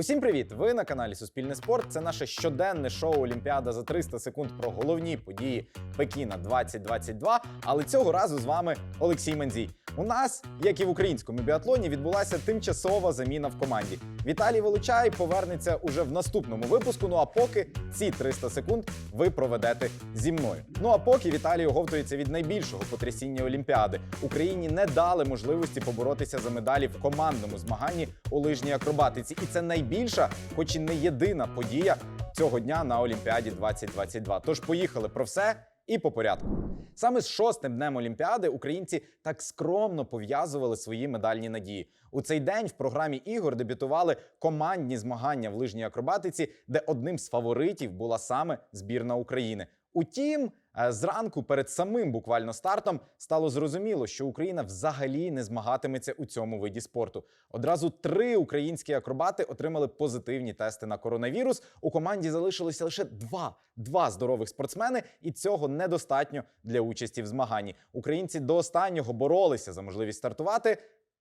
Усім привіт! Ви на каналі Суспільне Спорт. Це наше щоденне шоу Олімпіада за 300 секунд про головні події Пекіна 2022. Але цього разу з вами Олексій Манзій. У нас, як і в українському біатлоні, відбулася тимчасова заміна в команді. Віталій Волочай повернеться уже в наступному випуску. Ну а поки ці 300 секунд ви проведете зі мною. Ну а поки Віталій оговтується від найбільшого потрясіння Олімпіади. Україні не дали можливості поборотися за медалі в командному змаганні у лижній акробатиці, і це найбільша, хоч і не єдина подія цього дня на Олімпіаді 2022. Тож поїхали про все і по порядку. Саме з шостим днем Олімпіади українці так скромно пов'язували свої медальні надії. У цей день в програмі ігор дебютували командні змагання в лижній акробатиці, де одним з фаворитів була саме збірна України. Утім, зранку перед самим буквально стартом стало зрозуміло, що Україна взагалі не змагатиметься у цьому виді спорту. Одразу три українські акробати отримали позитивні тести на коронавірус. У команді залишилося лише два, два здорових спортсмени, і цього недостатньо для участі в змаганні. Українці до останнього боролися за можливість стартувати,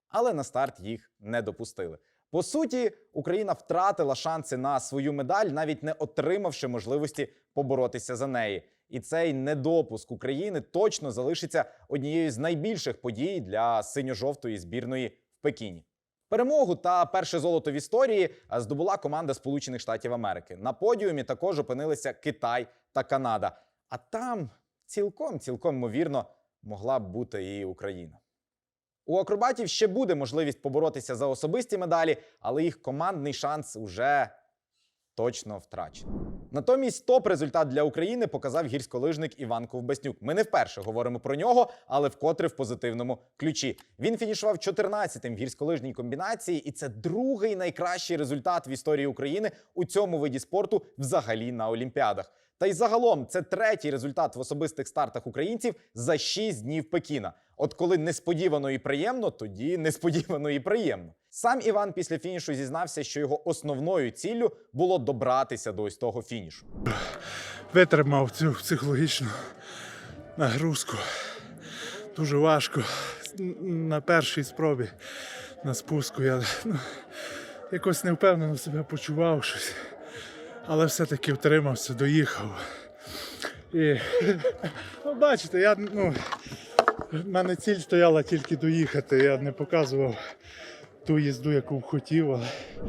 але на старт їх не допустили. По суті, Україна втратила шанси на свою медаль, навіть не отримавши можливості поборотися за неї. І цей недопуск України точно залишиться однією з найбільших подій для синьо-жовтої збірної в Пекіні. Перемогу та перше золото в історії здобула команда Сполучених Штатів Америки. На подіумі також опинилися Китай та Канада. А там цілком цілком ймовірно могла б бути і Україна. У акробатів ще буде можливість поборотися за особисті медалі, але їх командний шанс уже точно втрачений. Натомість топ-результат для України показав гірськолижник Іван Ковбаснюк. Ми не вперше говоримо про нього, але вкотре в позитивному ключі. Він фінішував 14-тим в гірськолижній комбінації, і це другий найкращий результат в історії України у цьому виді спорту взагалі на Олімпіадах. Та й загалом це третій результат в особистих стартах українців за 6 днів Пекіна. От коли несподівано і приємно, тоді несподівано і приємно. Сам Іван після фінішу зізнався, що його основною ціллю було добратися до ось того фінішу. витримав цю психологічну нагрузку. Дуже важко. На першій спробі на спуску я ну, якось невпевнено себе почував щось. Але все-таки втримався, доїхав. І ну, бачите, я ну, мене ціль стояла тільки доїхати. Я не показував ту їзду, яку хотів. Але...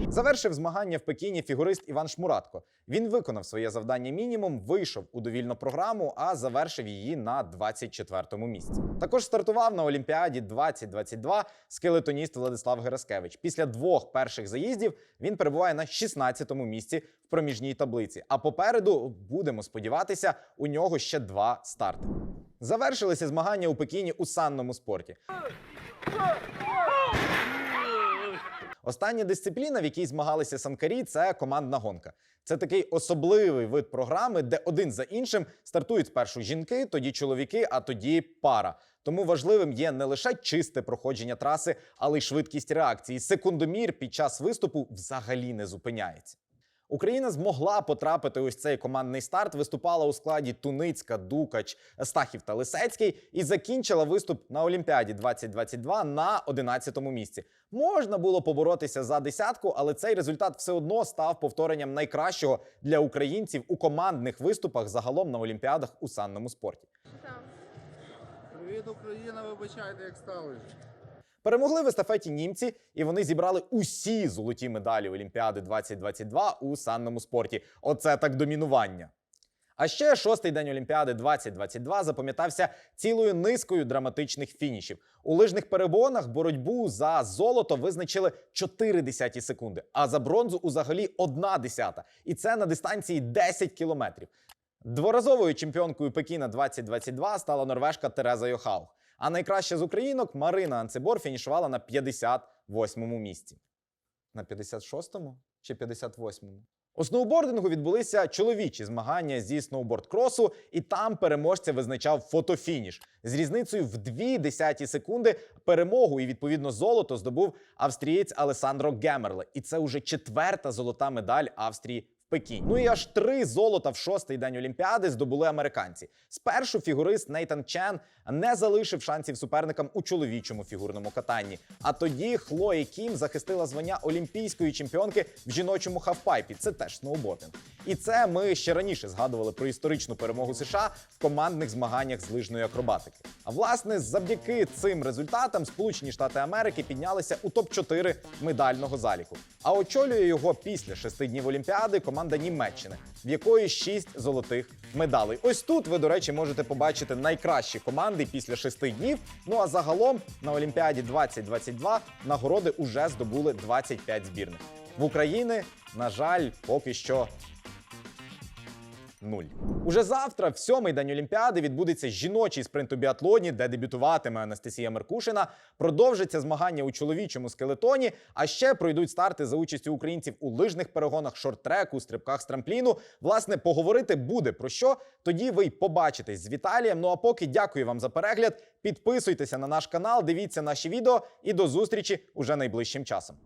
Завершив змагання в Пекіні фігурист Іван Шмуратко. Він виконав своє завдання мінімум, вийшов у довільну програму, а завершив її на 24-му місці. Також стартував на Олімпіаді 2022 скелетоніст Владислав Гераскевич. Після двох перших заїздів він перебуває на 16-му місці в проміжній таблиці. А попереду будемо сподіватися, у нього ще два старти. Завершилися змагання у Пекіні у санному спорті. Остання дисципліна, в якій змагалися санкарі, це командна гонка. Це такий особливий вид програми, де один за іншим стартують спершу жінки, тоді чоловіки, а тоді пара. Тому важливим є не лише чисте проходження траси, але й швидкість реакції. Секундомір під час виступу взагалі не зупиняється. Україна змогла потрапити ось цей командний старт. Виступала у складі Туницька, Дукач, Стахів та Лисецький і закінчила виступ на Олімпіаді 2022 на 11-му місці. Можна було поборотися за десятку, але цей результат все одно став повторенням найкращого для українців у командних виступах загалом на Олімпіадах у санному спорті. Привіт, Україна! Вибачайте, як стали. Перемогли в естафеті німці, і вони зібрали усі золоті медалі Олімпіади 2022 у санному спорті. Оце так домінування. А ще шостий день Олімпіади 2022 запам'ятався цілою низкою драматичних фінішів. У лижних перегонах боротьбу за золото визначили 4 десяті секунди, а за бронзу узагалі 1 десята. І це на дистанції 10 кілометрів. Дворазовою чемпіонкою Пекіна 2022 стала норвежка Тереза Йохаух. А найкраща з українок Марина Анцебор фінішувала на 58-му місці. На 56-му чи 58-му? У сноубордингу відбулися чоловічі змагання зі сноуборд-кросу, і там переможця визначав фотофініш. З різницею в 2 десяті секунди перемогу і відповідно золото здобув австрієць Алесандро Гемерле. І це уже четверта золота медаль Австрії в Пекіні. Ну і аж три золота в шостий день Олімпіади здобули американці. Спершу фігурист Нейтан Чен не залишив шансів суперникам у чоловічому фігурному катанні. А тоді Хлої Кім захистила звання олімпійської чемпіонки в жіночому хавпайпі. Це теж сноубординг. І це ми ще раніше згадували про історичну перемогу США в командних змаганнях з лижної акробатики. А власне, завдяки цим результатам Сполучені Штати Америки піднялися у топ-4 медального заліку. А очолює його після шести днів Олімпіади команда Німеччини, в якої шість золотих медалей. Ось тут ви, до речі, можете побачити найкращі команди після шести днів. Ну а загалом на Олімпіаді 2022 нагороди уже здобули 25 збірних. В Україні, на жаль, поки що Нуль. Уже завтра, в сьомий день Олімпіади, відбудеться жіночий спринт у біатлоні, де дебютуватиме Анастасія Меркушина. Продовжиться змагання у чоловічому скелетоні. А ще пройдуть старти за участю українців у лижних перегонах, шорт-треку, стрибках з трампліну. Власне, поговорити буде про що. Тоді ви й побачитесь з Віталієм. Ну а поки дякую вам за перегляд. Підписуйтеся на наш канал, дивіться наші відео і до зустрічі уже найближчим часом.